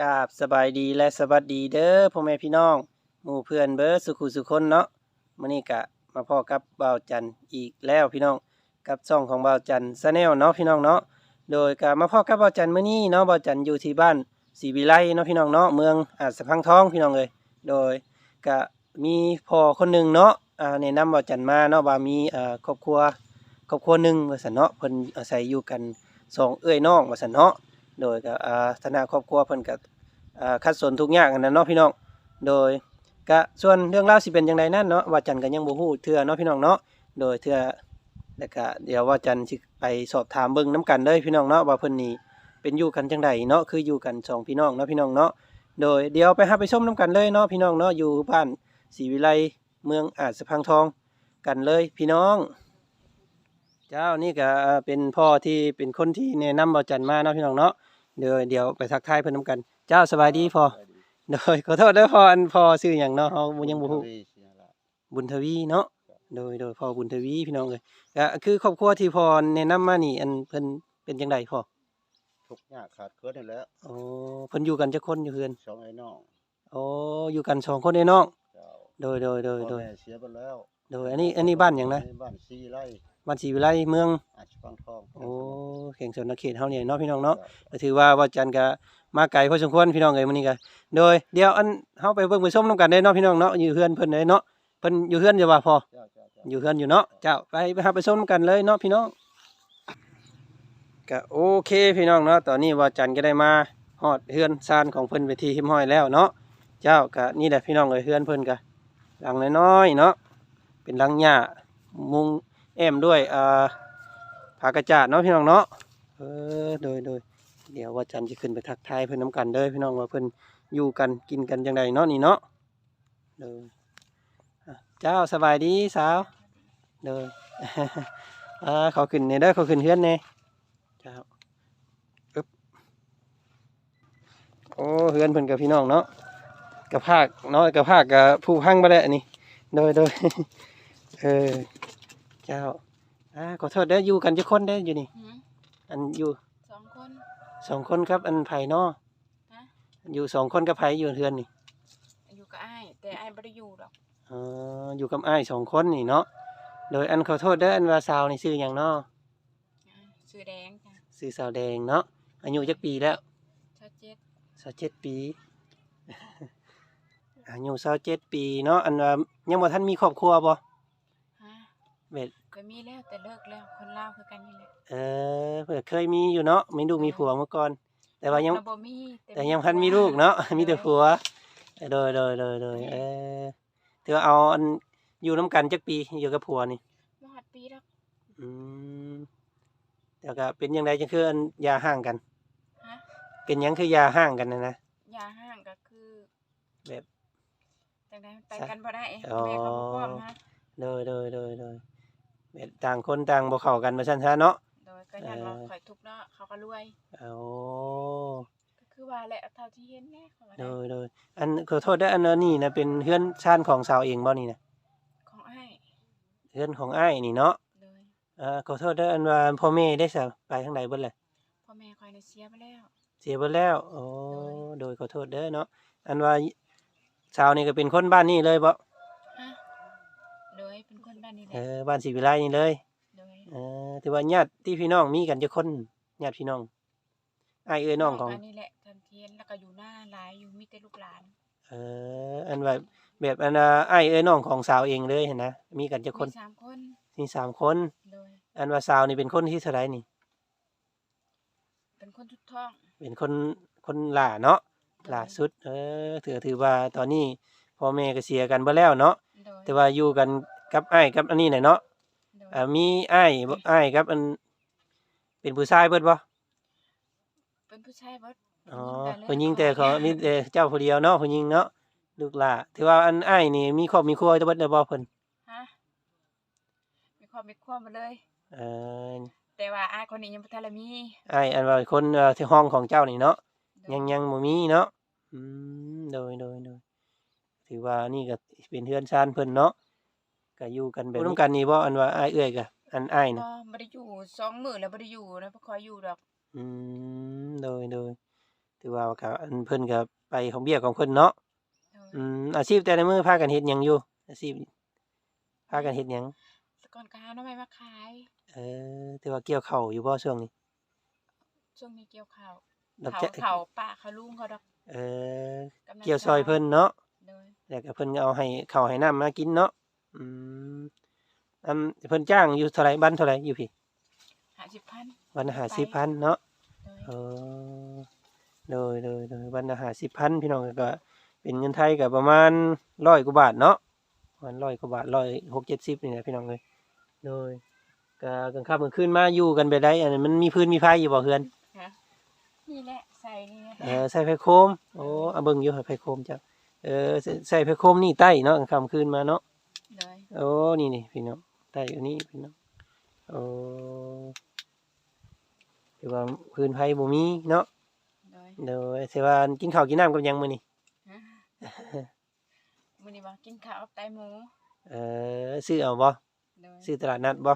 กราบสบายดีและสวัสดีเด้อพ่อแม่พี่น้อง หมู่เพื่อนเบิร์สุขุสุคนเนาะมื้อนี้ก็มาพ่อกับบ่าวจันอีกแล้วพี่น้องกับช่องของบ่าวจันทร์ชาแนลเนาะพี่น้องเนาะโดยก็มาพ่อกับบ่าวจันมื้อนี้เนาะบ่าวจันอยู่ที่บ้านศรีวิไลเนาะพี่น้องเนาะเมืองอาสะพังทองพี่น้องเอ้ยโดยก็มีพ่อคนหนึ่งเนาะอ่าแนะนำบ่าวจันมาเนาะว่ามีเอ่อครอบครัวครอบครัวหนึ่งว่าซั่นเนาะเพิ่นอาศัยอยู่กันสองเอ้ยน้องว่าซั่นเนาะ โดยก็อ่าฐาครอบครัวเพิ่นก็อ่าคัดสนทุกอย่างกันนะเนาะพี่น้อง โดยก็ส่วนเรื่องราวสิเป็นจังไดนั่นเนาะว่าจันก็ยังบ่ฮู้เทื่อเนาะพี่น้องเนาะ โดยเทื่อแล้วก็เดี๋ยวว่าจันสิไปสอบถามเบิ่งนํกันเด้พี่น้องเนาะว่าเพิ่นนี่เป็นอยู่กันจังไดเนาะคืออยู่กันสองพี่น้องเนาะพี่น้องเนาะ โดยเดี๋ยวไปหาไปชมนํกันเลยเนาะพี่น้องเนาะอยู่บ้านศรีวิไลเมืองอาจสะพังทองกันเลยพี่น้อง เจ้านี่ก็เป็นพ่อที่เป็นคนที่แนะนำบ่จันมาเนาะพี่น้องเนาะเดี๋ยวเดี๋ยวไปทักทายเพิ่นนํกัน เจ้าสบายดีพ่อโดยขอโทษเด้อพ่ออันพ่อชื่อหยังเนาะเฮายังบ่ฮู้บุญทวีเนาะโดยโดยพ่อบุญทวีพี่น้องเอ้ยก็คือครอบครัวที่พ่อแนะนำมานี่ อันเพิ่นเป็นจังไดพ่อทุกข์ยากขาดเคิร์ดนี่แหล้วอ๋อเพิ่นอยู่กันจักคนอยู่เฮือนสองไอ้น้องอ๋ออยู่กันสองคนเด้น้องเจ้าโดยโดยโดยพ่อโดยแม่เสียไปแล้วโดยอันนี้อันนี้บ้านหยังนะบ้านซีไร่ บ้านศรีวิไลเมืองอาชีพฟังทองโอ้เข่งสนเขตเฮานี่เนาะพี่น้องเนาะจ้ก็ถือว่าว่าจันก็มาไกลพอสมควรพี่น้องเอ้ยมื้อนี้ก็โดยเดี๋ยวอันเฮาไปเบิ่งไปชมนํกันได้เนาะพี่น้องเนาะอยู่เฮือนเพิ่นเด้เนาะเพิ่นอยู่เฮือนอยู่ว่าพ่อเจ้าเจ้าเจ้าอยู่เฮือนอยู่เนาะเจ้าไปไปหาไปส้มกันเลยเนาะพี่น้องก็โอเคพี่น้องเนาะตอนนี้ว่าจันก็ได้มาฮอดเฮือนซานของเพิ่นไปที่หิมห้อยแล้วเนาะเจ้าก็นี่แหละพี่น้องเอ้ยเฮือนเพิ่นก็หลังน้อยๆเนาะเป็นหลังหญ้ามุง แอมด้วยอ่าผากระจาดเนาะพี่น้องเนาะเออโดยโดยเดี๋ยวว่าจันจะขึ้นไปทักทายเพิ่นน้ำกันเด้อพี่น้องว่าเพิ่อนอยู่กันกินกันจังไดเนาะนี่เนาะเด้อเจ้าสบายดีสาวเด้ออ่าเขาขึ้นเนี่ยเด้อเขาขึ้นเฮือนเนี่ยเจ้าอึ๊บโอ้เฮือนเพิ่อนกับพี่น้องเนาะกับภาคเนาะกับภาคกับผู้พังบ่ได้อันนี้โดยโดยเออ เจ้าอ่าขอโทษเด้ออยู่กันจักคนเด้ออยู่นี่ หืมอันอยู่สองคน สองคนครับ อันไผเนาะฮะ อยู่สองคนกับไผอยู่เฮือนนี่อยู่กับไอ้ายแต่ไอ้ายไม่ได้อยู่หรอกอ๋ออยู่กับอ้ายสองคนนี่เนาะโดยอันขอโทษเด้ออันว่าสาวนี่ชื่อหยังเนาะอ่าชื่อแดงจ้ะชื่อสาวแดงเนาะอายุจักปีแล้ว ชาเจ็ดสาวเจ็ดปี อายุสาวเจ็ดปีเนาะอันว่ายังบ่ทันมีครอบครัวบ่ฮะ เบ็ดก็มีแล้วแต่เลิกแล้วคนลาวคือกันนี่แหละเออเพิ่นเคยมีอยู่เนาะมีลูกมีผัวมาก่อน แต่ว่ายังเรบ่มีแต่ยังพันมีลูกเนาะมีแต่ผัวเออโดยโดยโดยโดยเออถือว่าเอาอันอยู่น้ำกันจักปีอยู่กับผัวนี่มหดปีแล้วอืมแต่ก็เป็นยังไงจังคืออันยาห่างกันฮะเป็นหยังคือยาห่างกันนะนะยาห้างก็คือแบบจังไดไปกันบ่ได้อ๋อแม่เขาบ่พร้อมฮะ โดยโดยโดยโดย แบบต่างคนต่างบ่เข้ากันมาซั่นซะเนาะ โดยก็ยันว่าเออ ข่อยทุกข์เนาะเขาก็รวย เอาก็คือว่าแหละเท่าที่เห็นแน่เขาก็โดได้ยโดยอันขอโทษเด้ออันนั้นนี่นะเป็นเฮือนชานของสาวเองบ่นี่นะของไอ้ายเฮือนของอ้ายนี่เนาะโดยอ่าขอโทษเด้ออันว่าพ่อแม่ได้ซะไปทางใดเบิดแหละพ่อแม่ข่อยน่ะเสียไปแล้ว เสียเบิดแล้ว โอ้ โดยขอโทษเด้อเนาะ อันว่าสาวนี่ก็เป็นคนบ้านนี่เลยบ่ฮะโดยเป็ นคนบ้านนี่แหเอละอบ้านศรีวิไลนี่เลย โดยเออถือว่าญาติที่พี่น้องมีกันจักคนญาติพี่น้องอ้ายเอ้ยน้องของอันนี้แหละทันเทียนแล้วก็อยู่หน้าหลายอยู่มีแต่ลูกหลานเออ อันว่าแบบอันว่าอ้ายเอ้ยน้องของสาวเองเลยเห็นนะมีกันจักคนมีสามคนมีสามคน โดยอันว่าสาวนี่เป็นคนที่เท่าไหรนี่ เป็นคนทุกท้องเป็นคนคนหล่าเนาะโดยล่าสุด เออถือถือว่าตอนนี้พ่อแม่ก็เสียกันไปแล้วเนาะโดยแต่ว่าอยู่กัน กับอ้ายกับอันนี้น่ะเนาะโดยอ่ามีอ้ายบ่อ้ายกับอัน เป็นผู้ชายเบิดบ่เป็นผู้ชายเบิดอ๋อผู้ผู้หหญิญิงงแต่แต่เลิเขากมีแต่เจ้าผู้เดียวเนาะผู้หญิงเนาะลูกหล่าถือว่าอันอ้ายนี่มีครอบมีครัวจะเบิดได้บ่เพิ่นฮะมีความมีความมาเลย เออแต่ว่าอายคนนี้ยังบ่ทันละมีอ้ายอันว่าคนเอ่อที่ห้องของเจ้านี่เนาะ โดยังยังบ่มีเนาะ อืม โดยโดยโดยถือว่านี่ก็เป็นเฮือนชานเพิ่นเนาะ ก็อยู่กันแบบนี้กันนี่บ่อันว่าอ้ายเอื้อยกะอันอ้ายบ่น่ะบ่ได้อยู่สองมื้อแล้วบ่ได้อยู่นะบ่ค่อยอยู่ดอก อืมโดยโดยถือว่าก็อันเพิ่นก็ไปของเบี้ยของเพิ่นเนาะโดยอืมอาชีพแต่ละมื้อพากันเฮ็ดหยังอยู่ อาชีพพากันเฮ็ดหยังแต่ก่อนก็หาหน้ำไม้มาขาย เออถือว่าเกี่ยวข้าวอยู่บ่ช่วงนี้ช่วงนี้เกี่ยวข้าวดอกเขาจะเขาป้าเขาลุงเขาดอก เออกำนันเกี่ยวซอยเพิ่นเนาะโดยแล้วก็เพิ่นก็เอาให้ข้าวให้น้ำมากินเนาะ อืมอันเพิ่นจ้างอยู่เท่าไหร่บันเท่าไหร่อยู่พี่หาสิบพันวันละ50,000เนาะโดยเออโดยโดยโดยวันละ50,000พี่น้องก็ เป็นเงินไทยก็ประมาณ100กว่าบาทเนาะประมาณ100กว่าบาท100 6 70นี่แหละพี่น้องเอ้ยโดยก็กลางค่ำกลางคืนมาอยู่กันไปได้อันนั้นมันมีพื้นมีไฟอยู่บ่เฮือนฮะนี่แหละใส่นี่แหละเออใส่ไฟโคมโอ้เอาเบิ่งอยู่ไฟโคมจ้ะเออใส่ใส่ไฟโคมนี่ใต้เนาะกลางค่ำคืนมาเนาะ โดยโอ้นี่นี่พี่น้องใต้อยู่นี่พี่น้องโอ้ถือว่าพื้นไฟบ่มีเนาะโดยเดี๋ยวสิว่ากินข้าวกินน้ำกับหยังมื้อนี้ฮะมื้อนี้บ่กินข้าวกับไตหมูเออซื้อเอาบ่โดยซื้อตลาดนัดบ่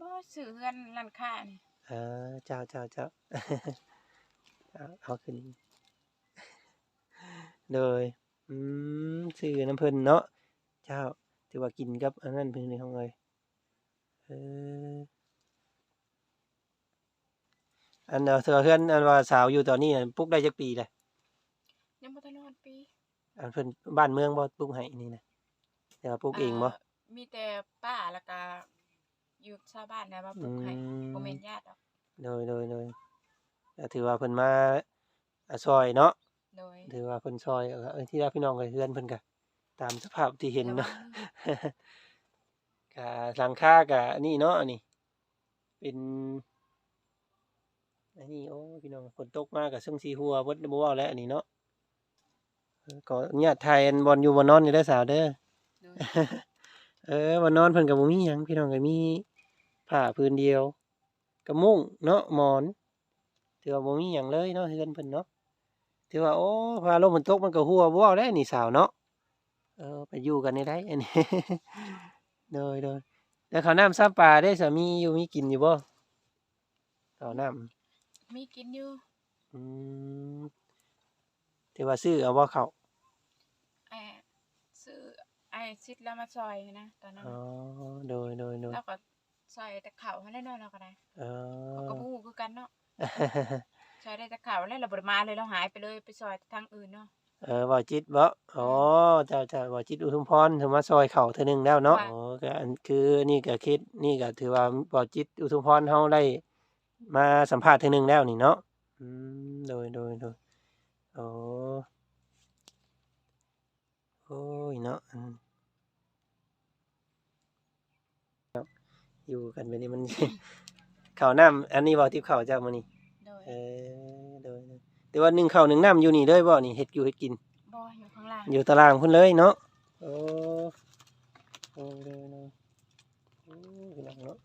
บ่ซื้อเฮือนร้านค้านี่เออเจ้าเจ้าเจ้าเอาเอาขึ้นเลยอืมซื้อน้ำเพิ่นเนาะเจ้า ถือว่ากินกับอันนั้นเพิ่นนี่ของเอ้ยเอออันเดียวเธอเพื่อนอันว่าสาวอยู่ตอนนี้น่ะปลุกได้จักปีเลยยังบ่ทันฮอดปีอันเพิ่นบ้านเมืองบ่ปลุกให้นี่นะแต่ว่าปลุกเองบ่มีแต่ป้าแล้วก็อยู่ชาวบ้านนะมาปลูกให้บ่แม่นญาติดอกโดยโดยโดยก็ถือว่าเพิ่นมาอาซอยเนาะโดย ถือว่าเพิ่นซอยเออเออที่ราพี่น้องก็เฮือนเพิ่นก็ ตามสภาพที่เห็นเนาะกะหลังคากะนี่เนาะอันนี้เป็นอันนี้โอ้พี่น้องฝนตกมากกะซึ่งสีหัวเบิดบ่เว้าแล้วอันนี้เนาะเออก็เนี่ยถ่ายอันบอลอยู่บ่นอนอยู่ได้อสาวเด้อโดยเออบ่นอนเพิ่นก็บ่มีหยังพี่น้องก็มีผ้าพื้นเดียวกับมุ้งเนาะหมอนถือว่าบ่มีหยังเลยเนาะเฮือนเพิ่นเนาะถือว่าโอ้พาลมฝนตกมันก็หัวบ่เว้าแล้วนี่สาวเนาะเออไปอยู่กันได้ได้อันนี้ โดยโดยแล้วข้าวน้ำซ้ำปลาได้สามีอยู่มีกินอยู่บ่ข้าวน้ำมีกินอยู่อืมถือว่าซื้อเอาบ่เขาวไอ้ซื้อไอ้ซิดแล้วมาซอยนะตอนนั้นอ๋อโดยโดยโดยแล้วก็ซอยแต่ข้าวให้ได้น้อยแล้วก็ได้เอเขาก็อบ่ฮู้คือกันเนาะซอยได้แต่ข้าวแล้วเราบ่ได้มาเลยเราหายไปเลยไปซอยทางอื่นเนาะ เออบ่จิตบ่อ๋อเจ้าเจ้าบ่จิตอุทุมพรถือมาซอยเข่าเทื่อหนึงแล้วเนาะว่าอ๋อก็อันคือนี่ก็คิดนี่ก็ถือว่าบ่จิตอุทุมพรเฮาได้มาสัมภาษณ์เทื่อหนึงแล้วนี่เนาะอืมโดยโดยโดยอ๋อโอ้ยเนาะอืมครับอยู่กันไปนี่มันข้าวน้ำอันนี้บ่ทิพข้าวเจ้ามื้อนี้ โดยเออโดยโดย แต่ว่าหนึ่งข้าวหนึ่งน้ำอยู่นี่เลยบ่นี่เฮ็ดอยู่เฮ็ดกิน บ่อยู่ข้างล่างอยู่ตารางพุ่นเลยเนาะโอ้โอ้เด้อเนาะโอ้พี่น้องเนาะ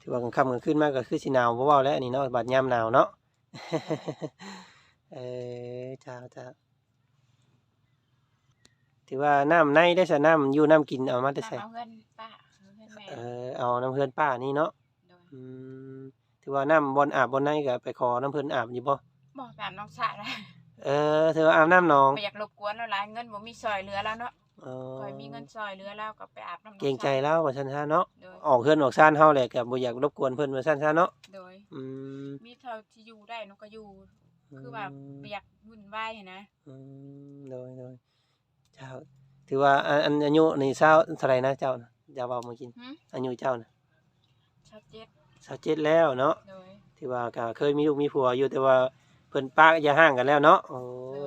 ถือว่ากลางค่ำกลางคืนมากก็คือสิหนาวบ่เว้าแล้วอันนี่เนาะบาดยามหนาวเนาะ เออจ้าจ้าถือว่าน้ำในได้ซะน้ำอยู่น้ำกินเอามาแต่ใส่เอาเงินป้าเอาเงินแม่เออเอาน้ำเพื่อนป้านี่เนาะโดยอืมถือว่าน้ำบอนอาบบอนในก็ไปขอน้ำเพื่อนอาบอยู่บ่ บ่แบบน้องสะได้เออถือว่าอาบน้ำหนองบ่อยากรบกวนแล้วหลายเงินบ่มีซอยเหลือแล้วเนาะเออคอยมีเงินซอยเหลือแล้วก็ไปอาบน้ำน้อเกรงใจสะแล้วว่าซั่นซะเนาะโดยออกเฮือนออกซ่านเฮาแหละก็บ่อยากรบกวนเพิ่นว่าซั่นซะเนาะโดย อืมมีเท่าที่อยู่ได้หนูก็อยู่ คือว่าบ่อยากวุ่นวายหั้นนะอืมโดยโดยเจ้า ถือว่าอันอันอายุนี่เศร้าเท่าไหร่นะเจ้าน่ะอย่าเว้ามากินหึอายุเจ้าน่ะชัดเจ็ด27แล้วเนาะ โดยถือว่าก็เคยมีลูกมีผัวอยู่แต่ว่าเพิ่นปากอย่าห่างกันแล้วเนาะโอ้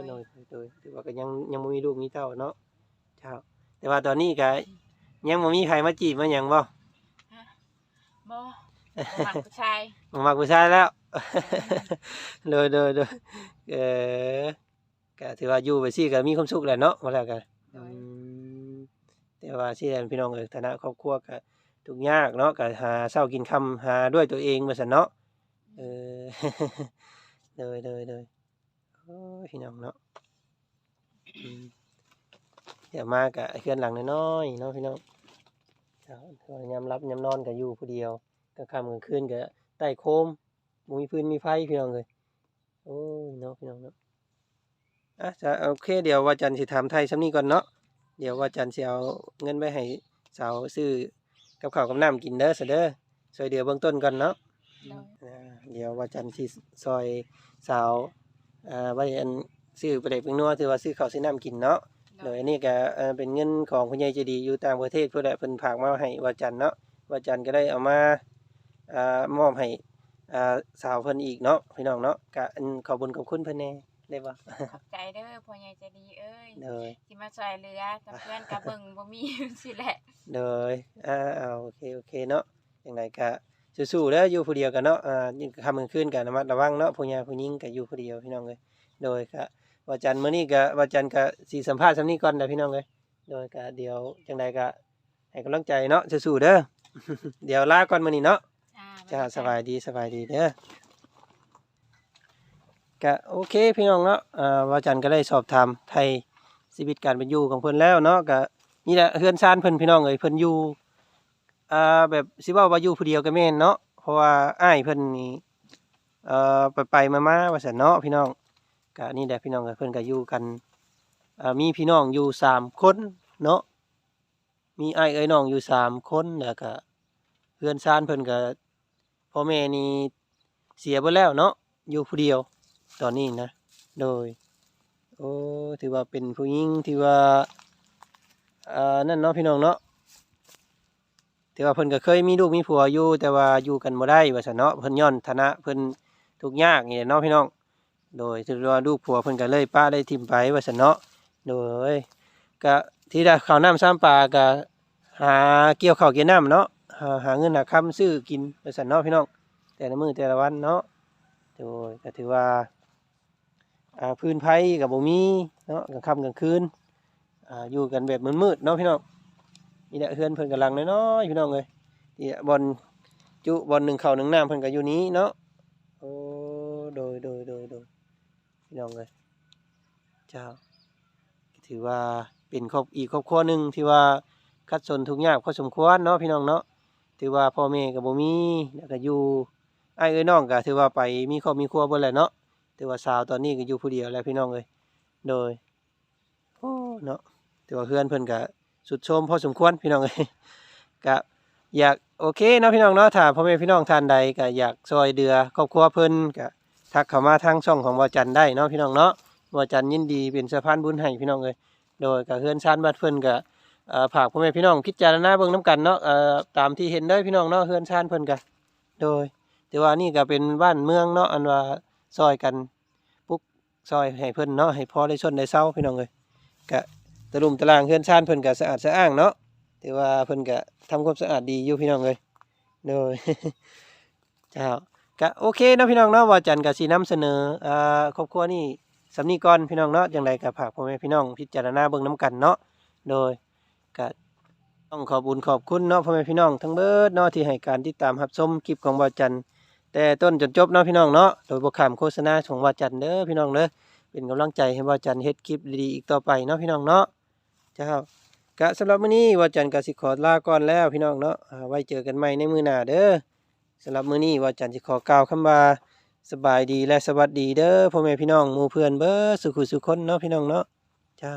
โดยโดยถือว่าก็ยังยังบ่มีลูกมีเต้าเนาะเจ้าแต่ว่าตอนนี้ก็ยังบ่มีใครมาจีบมาหยังบ่บ่บ่มักผู้ชายบ่มักผู้ชายแล้วโดยโดยโดยเออก็ถือว่าอยู่ไปสิก็มีความสุขแหละเนาะว่าแล้วกันโดอืยมแต่ว่าสิแม่นพี่น้องเอ้ยฐานะครอบครัวก็ทุกข์ยากเนาะก็หาเช้ากินค่ำหาด้วยตัวเองว่าซั่นเนาะเออ โดยโดยโดยโอ้ยพี่น้องเนาะเดี๋ยวมาก็เฮือนหลังน้อยๆเนาะพี่น้องถ้าตัวยามรับยามนอนก็อยู่ผู้เดียวกลางค่ำกลางคืนก็ใต้โคมมีพื้นมีไฟพี่น้องเอ้ยโอ้ยเนาะพี่น้องเนาะอะจะโอเคเดี๋ยวว่าจันทร์สิถามไทยซ้ำนี้ก่อนเนาะเดี๋ยวว่าจันทร์สิเอาเงินไปให้สาวซื้อกับข้าวกับน้ำกินเด้อซะเด้อช่วยเดี๋ยวเบื้องต้นก่อนเนาะ เดี๋ยวว่าจันทร์สิซอยสาวอ่าไว้อันซื้อประเด็กเป็นนัวถือว่าซื้อข้าวซื้อน้ำกินเนาะโดโดยยอันนี้ก็เอ่อเป็นเงินของคุณยายใจดีอยู่ต่างประเทศเพื่อได้เพิ่นฝากมาให้ว่าจันทร์เนาะว่าจันทร์ก็ได้เอามาอ่ามอบให้อ่าสาวเพิ่นอีกเนาะพี่น้องเนาะก็อันขอบคุญขอบคุณเพิ่นแน่ได้บ่ขอบใจเด้อพ่อใหญ่ใจดีเอ้ยโดยที่มาช่วยเหลือกับเพื่อนกับเบิ่งบ่มีสิแหละโดยอ่าเอาโอเคโอเคเนาะอย่างไรก็ สู้ๆเด้ออยู่ผู้เดียวกันเนาะอ่ายิ่งค่ำกลางคืนก็ระมัดระวังเนาะผู้ใหญ่ผู้หญิงก็อยู่ผู้เดียวพี่น้องเอ้ยโดยก็ว่าจันทร์มื้อนี้ก็ว่าจันทร์ก็สิสัมภาษณ์ซำนี้ก่อนเด้อพี่น้องเอ้ยโดยก็เดี๋ยวจังไดก็ให้กำลังใจเนาะสู้ๆเด้อเดี๋ยวลาก่อนมื้อนี้เนาะจ้าจ้าสบายดีสบายดีเด้อก็โอเคพี่น้องเนาะอ่าว่าจันทร์ก็ได้สอบถามไทยชีวิตการเป็นอยู่ของเพิ่นแล้วเนาะก็นี่แหละเฮือนซานเพิ่นพี่น้องเอ้ยเพิ่นอยู่ อ่าแบบสิเว้าว่าอยู่ผู้เดียวก็แม่นเนาะเพราะว่าอ้ายเพิ่นนี่เอ่อไปไปมามาว่าซั่นเนาะพี่น้องก็นี่แหละพี่น้องเอ้ยเพิ่นก็อยู่กันอ่ามีพี่น้องอยู่สามคนเนาะมีอ้ายเอ้ยน้องอยู่สามคนแล้วก็เฮือนซานเพิ่นก็พ่อแม่นี่เสียไปแล้วเนาะอยู่ผู้เดียวตอนนี้นะ โดย โอ้ถือว่าเป็นผู้หญิงที่ว่าอ่านั่นเนาะพี่น้องเนาะ ถือว่าเพิ่นก็เคยมีลูกมีผัวอยู่แต่ว่าอยู่กันบ่ได้ว่าซั่นเนาะเพิ่นย้อนฐานะเพิ่นทุกข์ยากนี่แหละเนาะพี่น้อง โดยถือว่าลูกผัวเพิ่นก็เลยป้าได้ทิ่มไปว่าซั่นเนาะโดยก็ที่ได้ข้าวน้ำซ้ำปลาก็หาเกี่ยวข้าวเกี่ยวน้ำเนาะหาหาเงินหาคำซื้อกินไปสันเนาะพี่น้อง แต่ละมื้อแต่ละวันเนาะโดยก็ถือว่าอ่าพื้นไผกับบ่มีเนาะกลางค่ำกลางคืนอ่าอยู่กันแบบมืดๆเนาะพี่น้อง นี่แหละเฮือนเพิ่นกำลังน้อยๆพี่น้องเอ้ยนี่บอลจุบอลหนึ่งเข่าหนึ่งน้ำเพิ่นก็อยู่นี้เนาะโอ้โดยโดยโดยโดยพี่น้องเอ้ยเจ้าถือว่าเป็นครอบอีกครอบครัวหนึ่งที่ว่าคัดสนทุกข์ยากพอสมควรเนาะพี่น้องเนาะถือว่าพ่อแม่ก็บ่มีแล้วก็อยู่อ้เอ้ยน้องก็ถือว่าไปมีครอบมีครัวเบิดแล้วเนาะถือว่าสาวตอนนี้ก็อยู่ผู้เดียวแล้วพี่น้องเอ้ยโดยโอ้เนาะถือว่าเพื่อนเพิ่นก็ สุดโทรมพอสมควรพี่น้องเอ้ยก็อยากโอเคเนาะพี่น้องเนาะถ้าพ่อแม่พี่น้องท่านใดก็อยากช่วยเดือครอบครัวเพิ่นก็ทักเข้ามาทางช่องของบ่จันได้เนาะพี่น้องเนาะบ่จันยินดีเป็นสะพานบุญให้พี่น้องเอ้ยโดยก็เฮือนชานบ้านเพิ่นก็เอ่อฝากพ่อแม่พี่น้องพิจารณาเบิ่งน้ำกันเนาะอ่อตามที่เห็นได้พี่น้องเนาะเฮือนชานเพิ่นกันโดย แต่ว่านี่ก็เป็นบ้านเมืองเนาะอันว่าซอยกันปลุกซอยให้เพิ่นเนาะให้พอได้ชนได้เศร้าพี่น้องเอ้ยก็ ตะลุมตะลางเฮือนชานเพิ่นก็สะอาดสะอ้างเนาะแต่ว่าเพิ่นก็ทำความสะอาดดีอยู่พี่น้องเอ้ยโดยเจ้าก็โอเคเนาะพี่น้องเนาะว่าจันทร์ก็สินำเสนออ่าครอบครัวนี่สำนีก่อนพี่น้องเนาะจังไดก็ฝากพ่อแม่พี่น้องพิจารณาเบิ่งน้ำกันเนาะโดยก็ต้องขอบุญขอบคุณเนาะพ่อแม่พี่น้องทั้งเบิดเนาะที่ให้การติดตามรับชมคลิปของวาจันทร์แต่ต้นจนจบเนาะพี่น้องเนาะโดยบ่ขามโฆษณาของวาจันทร์เด้อพี่น้องเด้อเป็นกำลังใจให้วาจันทร์เฮ็ดคลิปดีๆอีกต่อไปเนาะพี่น้องเนาะ เจ้ากะสำหรับมื้อนี้วาจันทร์ก็สิขอลาก่อนแล้วพี่น้องเนาะไว้เจอกันใหม่ในมื้อหน้าเด้อสำหรับมื้อนี้วาจันทร์สิขอกล่าวคำว่าสบายดีและสวัสดีเด้อพ่อแม่พี่น้องหมู่เพื่อนเบอร์สุขุสุขคนเนาะพี่น้องเนาะเจ้า